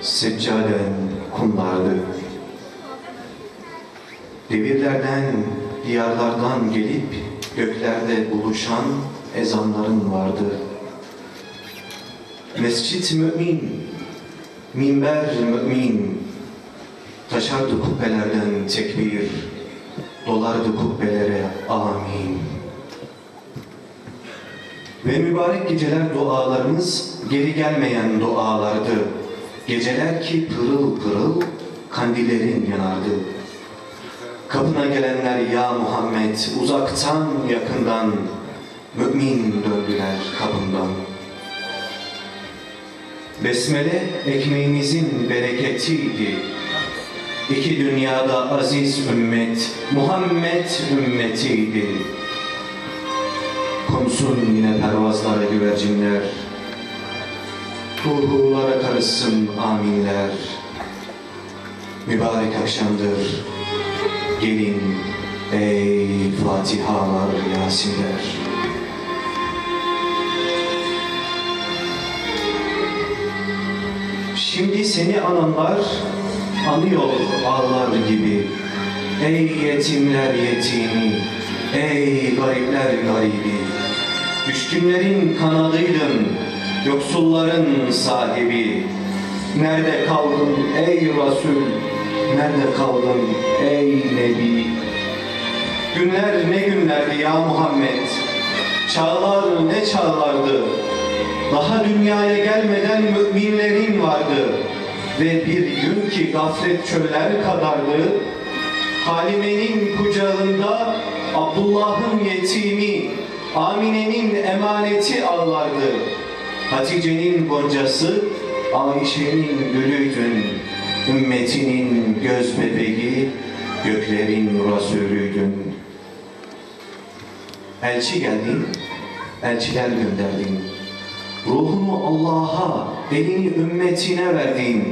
seccaden kumlardı. Devirlerden, diyarlardan gelip göklerde buluşan ezanların vardı. Mescit mümin, minber mümin, taşardı kubbelerden tekbir, dolardı kubbelere amin. Ve mübarek geceler dualarımız geri gelmeyen dualardı. Geceler ki pırıl pırıl kandillerin yanardı. Kapına gelenler ya Muhammed uzaktan yakından mümin döndüler kabından. Besmele ekmeğimizin bereketiydi. İki dünyada aziz ümmet, Muhammed ümmetiydi. Konsun yine pervazlara güvercinler, Ruhulara karışsın aminler. Mübarek akşamdır, gelin ey Fatihalar, Yasinler. Şimdi seni ananlar anıyor ağlar gibi. Ey yetimler yetimi, ey garipler garibi. Düşkünlerin kanadıydın, yoksulların sahibi. Nerede kaldın ey Resul, nerede kaldın ey Nebi? Günler ne günlerdi ya Muhammed, çağlar ne çağlardı. Daha dünyaya gelmeden müminlerin vardı. Ve bir gün ki gaflet çöller kadardı, Halime'nin kucağında Abdullah'ın yetimi, Amine'nin emaneti ağlardı. Hatice'nin goncası, Ayşe'nin gülüydün. Ümmetinin göz bebeği, göklerin Resulüydün. Elçi geldin, elçiler gönderdin. Ruhunu Allah'a, elini ümmetine verdin.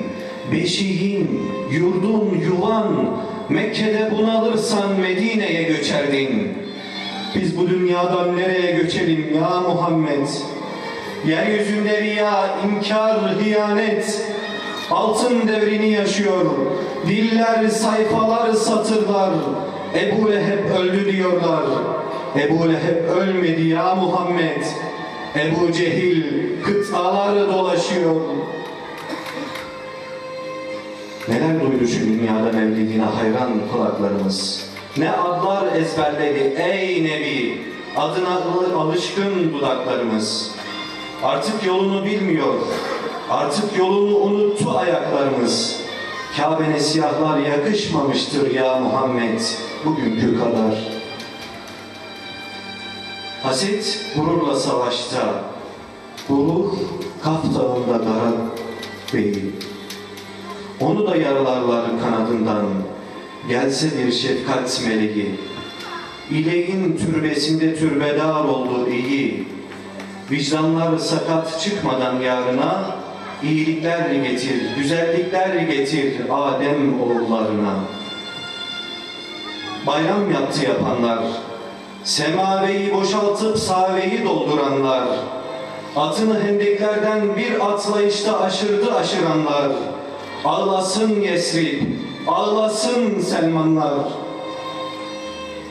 Beşiğin, yurdun, yuvan, Mekke'de bunalırsan Medine'ye göçerdin. Biz bu dünyadan nereye göçelim ya Muhammed? Yeryüzünde riya, inkar, hiyanet, altın devrini yaşıyor. Diller, sayfalar, satırlar. Ebu Leheb öldü diyorlar. Ebu Leheb ölmedi ya Muhammed. Ebu Cehil kıtaları dolaşıyor. Neler duydu şu dünyada mevlidine hayran kulaklarımız. Ne adlar ezberledi ey Nebi. Adına alışkın dudaklarımız. Artık yolunu bilmiyor. Artık yolunu unuttu ayaklarımız. Kabe'ne siyahlar yakışmamıştır ya Muhammed bugünkü kadar. Haset gururla savaşta, gurur Kaf Dağı'nda dara beyi. Onu da yaralarlar kanadından, gelse bir şefkat meleği. İleğin türbesinde türbedar oldu iyi. Vicdanlar sakat çıkmadan yarına, iyilikler getir, güzellikler getir Adem oğullarına. Bayram yaptı yapanlar, Semaveyi boşaltıp saveyi dolduranlar, atını hendeklerden bir atlayışta aşırdı aşıranlar, ağlasın Yesrib, ağlasın Selmanlar.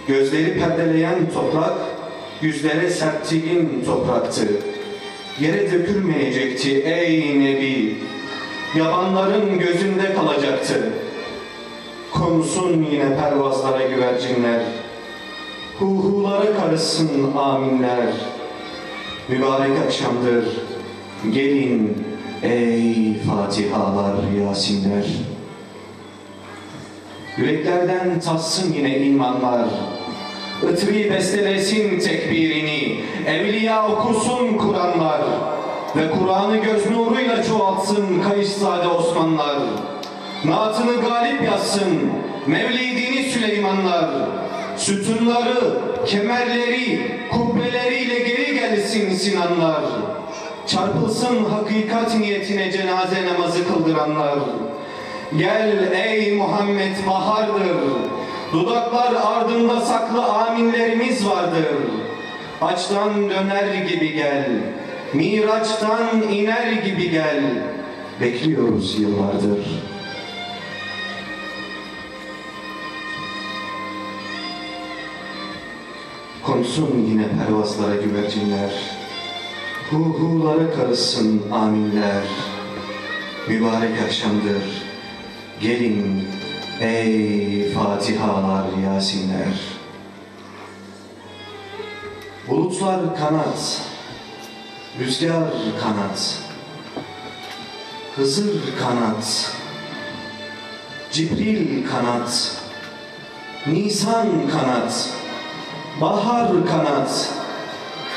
Gözleri perdeleyen toprak, yüzlere sertliğin topraktı. Yere dökülmeyecekti ey Nebi, yabanların gözünde kalacaktı. Konsun yine pervazlara güvercinler, Huhulara karışsın aminler. Mübarek akşamdır. Gelin ey Fatihalar, Yasinler. Yüreklerden tatsın yine imanlar. Itri bestelesin tekbirini. Evliya okusun Kur'anlar. Ve Kur'an'ı göz nuruyla çoğaltsın Kayışzade Osmanlar. Naatını galip yazsın Mevlidini Süleymanlar. Sütunları, kemerleri, kubbeleriyle geri gelsin Sinanlar. Çarpılsın hakikat niyetine cenaze namazı kıldıranlar. Gel ey Muhammed bahardır. Dudaklar ardında saklı aminlerimiz vardır. Açtan döner gibi gel. Miraçtan iner gibi gel. bekliyoruz yıllardır. Konsun yine pervazlara güvercinler, hu hulara karışsın aminler. Mübarek akşamdır, gelin ey Fatihalar, Yasinler. Bulutlar kanat, rüzgar kanat, Hızır kanat, Cibril kanat, Nisan kanat, Bahar kanat,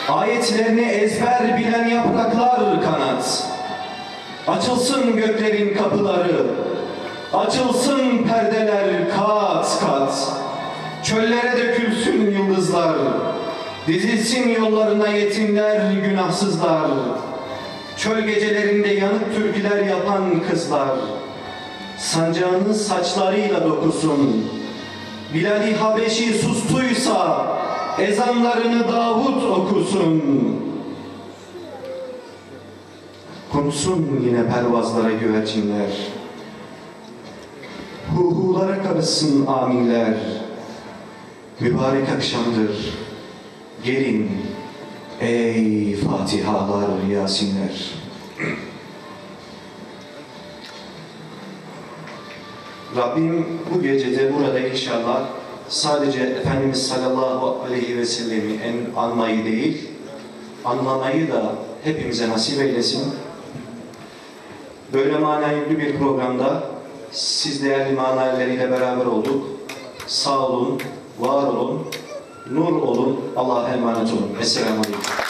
ayetlerini ezber bilen yapraklar kanat. Açılsın göklerin kapıları, açılsın perdeler kat kat. Çöllere dökülsün yıldızlar, dizilsin yollarına yetimler, günahsızlar. Çöl gecelerinde yanık türküler yapan kızlar, sancağının saçlarıyla dokusun. Bilal-i Habeşi sustuysa, ezanlarını Davut okusun. Konsun yine pervazlara güvercinler. Huhulara karışsın aminler. Mübarek akşamdır. Gelin ey Fatihalar, Yasinler. Rabbim bu gecede burada inşallah sadece Efendimiz sallallahu aleyhi ve sellemi en anmayı değil, anlamayı da hepimize nasip eylesin. Böyle yüklü bir programda siz değerli manaleriyle beraber olduk. Sağ olun, var olun, nur olun, Allah'a emanet olun. Esselamu Aleyküm.